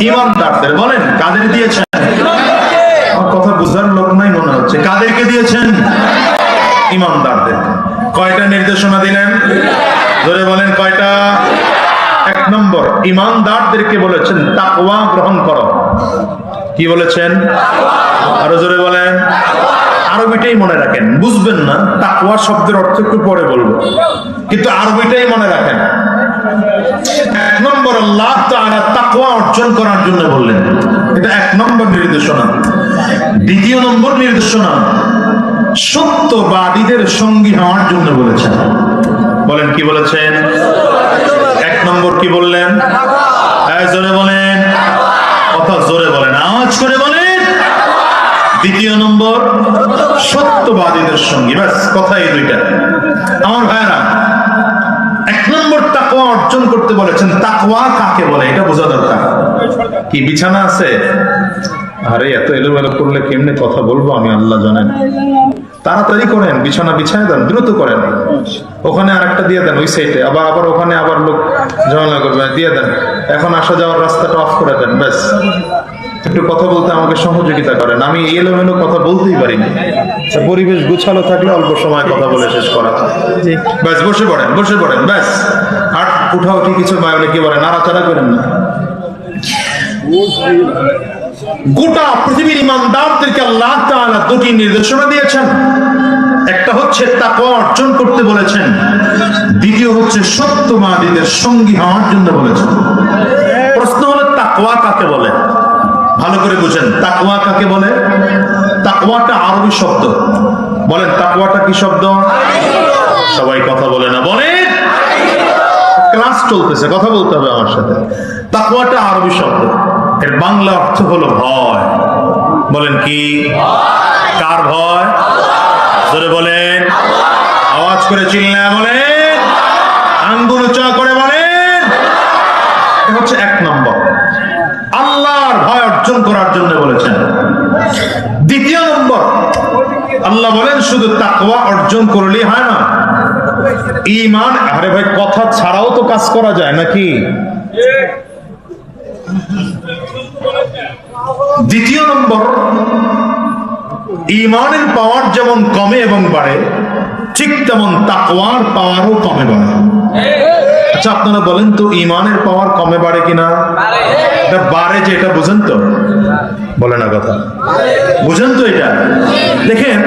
ইমানদারদের, বলেন কাদের দিয়েছেন? আমার কথা বুঝার লোক নাই মনে হচ্ছে। কাদেরকে দিয়েছেন? ইমানদারদের। কয়টা নির্দেশনা দিলেন? ধরে বলেন, কয়টা? এক নম্বর, ইমানদারদেরকে বলেছেন, তাকওয়া গ্রহণ করো। কি বলেছেন? আরও জোরে বলেন। আরবিটাই মনে রাখেন। বুঝবেন না, তাকওয়া শব্দের অর্থ একটু পরে বলব। কিন্তু আরবিটাই মনে রাখেন। আল্লাহ তাকওয়া অর্জন করার জন্য বললেন। এটা এক নম্বর নির্দেশনা। দ্বিতীয় নম্বর নির্দেশনা সত্যবাদীদের সঙ্গী হওয়ার জন্য বলেছেন। বলেন, কি বলেছেন? এক নম্বর কি বললেন? হ্যাঁ জোরে বলেন। কথা জোরে বলেন, আওয়াজ করে বলেন। দ্বিতীয় নম্বর সত্যবাদীদের সঙ্গী। ব্যাস কথা এই দুইটা। আমার ভাইরা অর্জন করতে বলেছেন, তাকওয়া কাকে বলে? এটা বোঝা দরকার। কি বিছানা আছে? আরে, এত এলোমেলো করলে কেমনে কথা বলব আমি, আল্লাহ জানেন। তাড়াতাড়ি করেন, বিছানা বিছায় দেন, দ্রুত করেন। ওখানে আরেকটা দিয়ে দেন, ওই সাইডে আবার আবার ওখানে আবার লোক ঝামেলা করবে, দিয়ে দেন। এখন আসা যাওয়ার রাস্তাটা অফ করে দেন, ব্যাস। একটু কথা বলতে আমাকে সহযোগিতা করেন। আমি এলোমেলো কথা বলতেই পারি না পরিবেশ গুছালো থাকলে অল্প সময় কথা বলে শেষ করা। ব্যাস, বসে পড়েন বসে পড়েন, ব্যাস। আর উঠা উঠি কিছু মানে কি বলে নাড়াচাড়া করেন না। গোটা পৃথিবীর ইমানদারদেরকে আল্লাহ তাআলা দুটি নির্দেশনা দিয়েছেন। একটা হচ্ছে তাকওয়া অর্জন করতে বলেছেন। দ্বিতীয় হচ্ছে সত্যবাদীদের সঙ্গী হওয়ার জন্য বলেছেন। প্রশ্ন হলো তাকওয়া কাকে বলে? ভালো করে বুঝেন তাকওয়া কাকে বলে? তাকওয়াটা আরবি শব্দ। বলেন তাকওয়াটা কি শব্দ। সবাই কথা বলে না। বলেন! ক্লাস চলতেছে কথা বলতে হবে আমার সাথে। তাকওয়াটা আরবি শব্দ। এর বাংলা অর্থ হলো ভয়। বলেন কি? কার ভয়? ধরে বলেন। আওয়াজ করে চিল্লা বলেন। আঙ্গুল উঁচা করে বলেন। এটা হচ্ছে এক নম্বর। আল্লাহর ভয় অর্জন করার জন্য বলেছেন। দ্বিতীয় নম্বর। আল্লাহ বলেন শুধু তাকওয়া অর্জন করলেই হয় না ইমান? আরে ভাই, কথা ছাড়াও তো কাজ করা যায় নাকি? দ্বিতীয় নম্বর, ইমানের পাওয়ার যেমন কমে এবং বাড়ে, ঠিক তেমন তাকওয়ার পাওয়ারও কমে বাড়ে। আচ্ছা আপনারা বলেন তো, ইমানের পাওয়ার কমে বাড়ে কিনা? এটা বাড়ে যে, এটা বুঝেন তো? বলে না কথা। বুঝেন তো এটা? দেখেন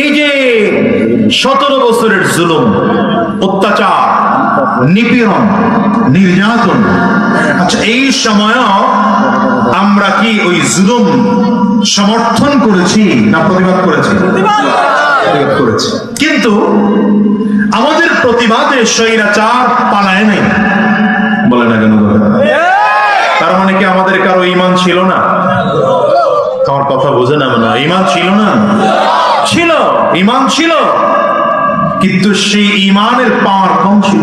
এই যে সতেরো বছরের জুলুম অত্যাচার নিপীড়ন নির্যাতন আচ্ছা এই সময়ও আমরা কি ওই জুলুম সমর্থন করেছি না প্রতিবাদ করেছি? প্রতিবাদ করেছি। কিন্তু আমাদের প্রতিবাদে স্বৈরাচার পালায় নাই। বলে না কেন? তার মানে কি আমাদের কারও ইমান ছিল না? আমার কথা বোঝে না মনে। ইমান ছিল না? ছিল ইমান ছিল, কিন্তু সেই ইমানের পাওয়ার কম ছিল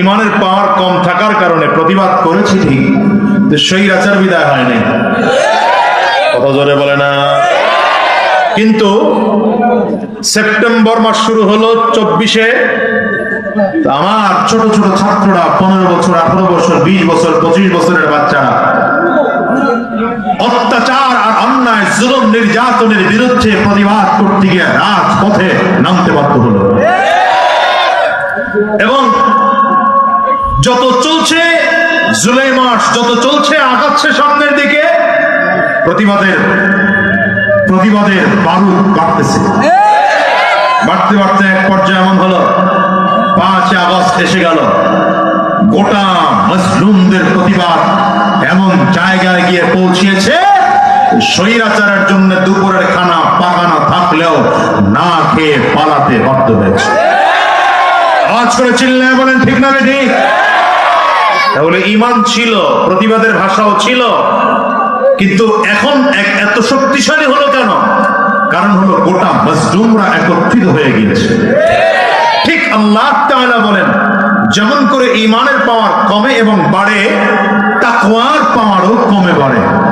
ইমানের পাওয়ার কম থাকার কারণে প্রতিবাদ করেছি ঠিক সেই স্বৈরাচার বিদায় হয়নি কথা জোরে বলে না। কিন্তু সেপ্টেম্বর মাস শুরু হলো চব্বিশে। আমার ছোট ছোট ছাত্ররা পনেরো বছর, আঠারো বছর, বিশ বছর, পঁচিশ বছরের বাচ্চারা অত্যাচার আর অন্যায় জুলুম নির্যাতনের বিরুদ্ধে প্রতিবাদ করতে গিয়ে রাজপথে নামতে বাধ্য হলো। এবং যত চলছে, জুলাই মাস যত চলছে, আগাচ্ছে সামনের দিকে, প্রতিবাদের প্রতিবাদের বারুদ বাড়তেছে। বাড়তে বাড়তে এক পর্যায়ে এমন হলো পাঁচ আগস্ট এসে গেল। গোটা মুসলিমদের প্রতিবাদ এমন জায়গায় গিয়ে পৌঁছিয়েছে স্বৈরাচারের জন্য দুপুরের খানা পাকানো থাকলেও না খেয়ে পালাতে বাধ্য হয়েছে। আওয়াজ করে চিল্লায় বলেন, ঠিক না ঠিক? তাহলে ইমান ছিল, প্রতিবাদের ভাষাও ছিল, কিন্তু এখন এক- এত শক্তিশালী হলো কেন? কারণ হলো গোটা মজলুমরা একত্রিত হয়ে গিয়েছে। ঠিক আল্লাহ তাআলা বলেন, যেমন করে ইমানের পাওয়ার কমে এবং বাড়ে, তাকওয়ার পাওয়ারও কমে বাড়ে।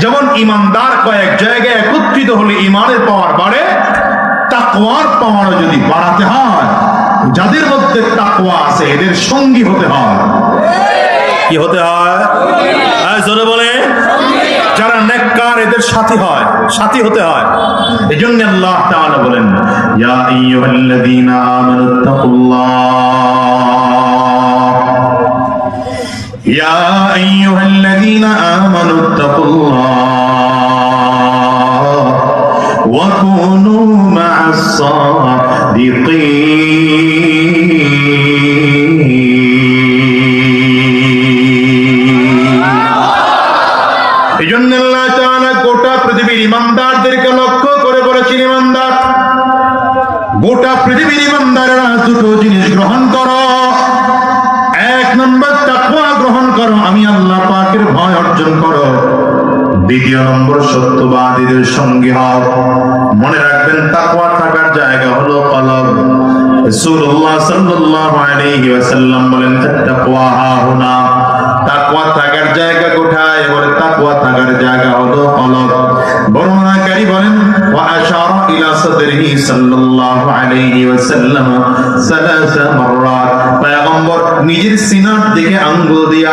যেমন ইমানদার কয়েক জায়গায় একত্রিত হলে ইমানের পাওয়ার বাড়ে তাকওয়ার পাওয়ারও যদি বাড়াতে হয় যাদের মধ্যে তাকওয়া আছে এদের সঙ্গী হতে হয়। কি হতে হয়? হ্যাঁ, জোরে বলে। যারা নেককার এদের সাথী হয় সাথী হতে হয়। এই জন্য আল্লাহ তাআলা বলেন ইয়া আইয়ুহাল্লাযীনা আমানুত্তাকুল্লাহ ইয়া আইয়ুহাল্লাযীনা আমানুত্তাকুল্লাহ ওয়া কুনু মা'আস সাদিকিন এই জন্য আল্লাহ তাআলা গোটা পৃথিবীর ইমানদারদেরকে লক্ষ্য করে বলেছেন ইমানদার। গোটা পৃথিবীর ইমানদারেরা দুটো জিনিস গ্রহণ আল্লাহ পাকের ভয় অর্জন করো। দ্বিতীয় নম্বর, সত্যবাদীদের সঙ্গে হও। মনে রাখবেন, তাকওয়া থাকার জায়গা হলো কলব। রাসূলুল্লাহ সাল্লাল্লাহু আলাইহি ওয়াসাল্লাম বলেন, তাকওয়া হাহুনা। তাকওয়া থাকার জায়গা কোথায়? বলে তাকওয়া থাকার জায়গা হলো কলব। বর্ণনাকারী বলেন, ওয়া আশারা ইলা সাদরিহি সাল্লাল্লাহু আলাইহি ওয়াসাল্লাম সালাসা মাররাত। পয়গম্বর নিজের সিনার দিকে আঙ্গুল দিয়া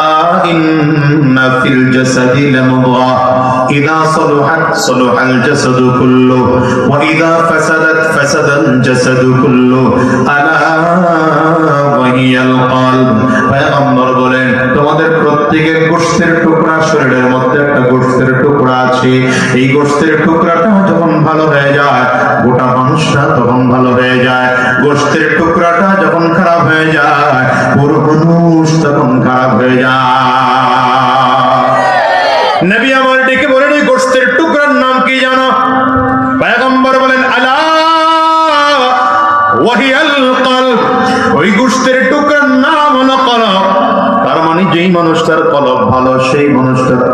ইদা সালুহাত সালুহাল জাসাদু কুল্লু ওয়া ইদা ফাসাদাত ফাসাদাল জাসাদু কুল্লু আলা ওয়া হিয়াল কলব পয়গম্বর বলেন, তোমাদের প্রত্যেকের গোশতের টুকরা শরীরের মধ্যে একটা গোশতের টুকরা আছে। এই গোশতের টুকরাটা যখন ভালো হয়ে যায়, গোটা মানুষটা তখন ভালো হয়ে যায়। গোশতের টুকরাটা যখন খারাপ হয়ে যায়, পুরো মানুষ তখন খারাপ হয়ে যায়। ওই গোশতের টুকরার যেই মানুষটার কলব ভালো, সেই মানুষটার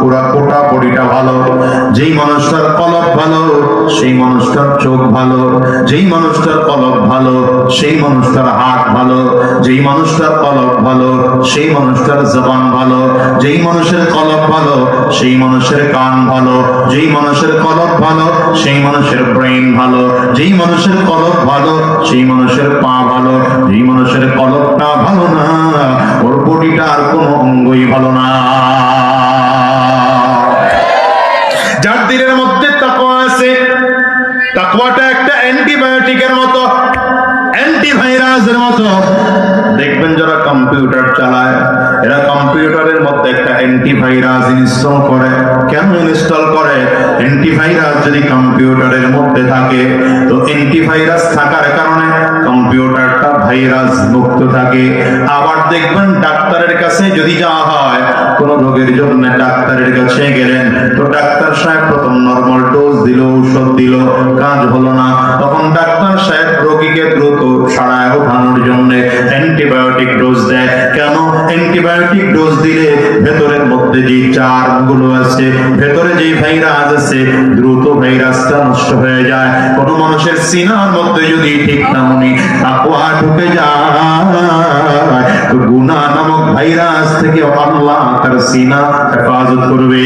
পুরা কোটা বডিটা ভালো। যেই মানুষটার কলব ভালো, সেই মানুষটার চোখ ভালো। যেই মানুষটার কলব ভালো, সেই মানুষটার হাত ভালো। যেই মানুষটার কলব ভালো, সেই মানুষটার জবান ভালো। যেই মানুষের কলব ভালো, সেই মানুষের কান ভালো। যেই মানুষের কলব ভালো, সেই মানুষের ব্রেন ভালো। যেই মানুষের কলব ভালো, সেই মানুষের পা ভালো। যেই মানুষের কলবটা ভালো না, ওর অঙ্গই ভালো না। যার দিনের মধ্যে তাকওয়া আছে, তাকওয়াটা একটা অ্যান্টিবায়োটিকের মতো, অ্যান্টিভাইরাসের মতো। দেখবেন যারা কম্পিউটার চালায়, এরা কম্পিউটারের মধ্যে একটা অ্যান্টিভাইরাস ইনস্টল করে। কেন ইনস্টল করে? অ্যান্টিভাইরাস যদি কম্পিউটারের মধ্যে থাকে, তো অ্যান্টিভাইরাস থাকার কারণে কম্পিউটারটা ভাইরাস মুক্ত থাকে। আবার দেখবেন ডাক্তারের কাছে যদি যাওয়া হয়, কোন রোগের জন্য ডাক্তারের কাছে গেলেন, তো ডাক্তার সাহেব প্রথম নরমাল ডোজ দিল, ঔষধ দিল, কাজ হলো না। তখন ডাক্তার সাহেব রোগীকে দ্রুত সারায় ওঠানোর জন্য অ্যান্টিবায়োটিক ডোজ দেয়। কেন? অ্যান্টিবায়োটিক ডোজ দিলে ভেতরের মধ্যে যে চারগুলো আছে, ভেতরে যে ভাইরাস আছে, দ্রুত ভাইরাসটা নষ্ট হয়ে যায়। কোন মানুষের সিনার মধ্যে যদি ঠিক তেমনি তাকওয়া ঢুকে যায়, তো নামক ভাইরাস থেকে আল্লাহ তার সিনা হেফাজত করবে।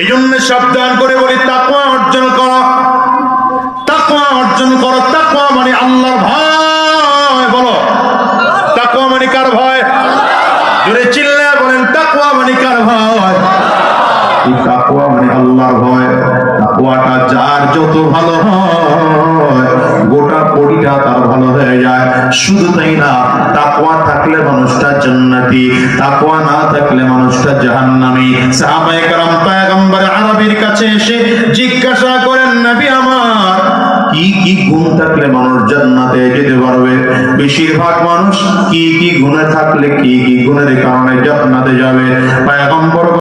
এই জন্য সাবধান করে বলি তাকওয়া অর্জন করো তাকওয়াটা যার যত ভালো হয় গোটা বডিটা তার ভালো হয়ে যায় শুধু তাই না তাকওয়া থাকলে মানুষটা জান্নাতি তাকওয়া না থাকলে মানুষটা জাহান্নামী সাহাবায়ে کرام পয়গম্বর আরবীর কাছে এসে জিজ্ঞাসা করেন নবী আমার কি কি গুণ থাকলে মানুষ জান্নাতে যেতে পারবে বেশিরভাগ মানুষ কি কি গুণে থাকলে কি কি গুণের কারণে জান্নাতে যাবে পয়গম্বর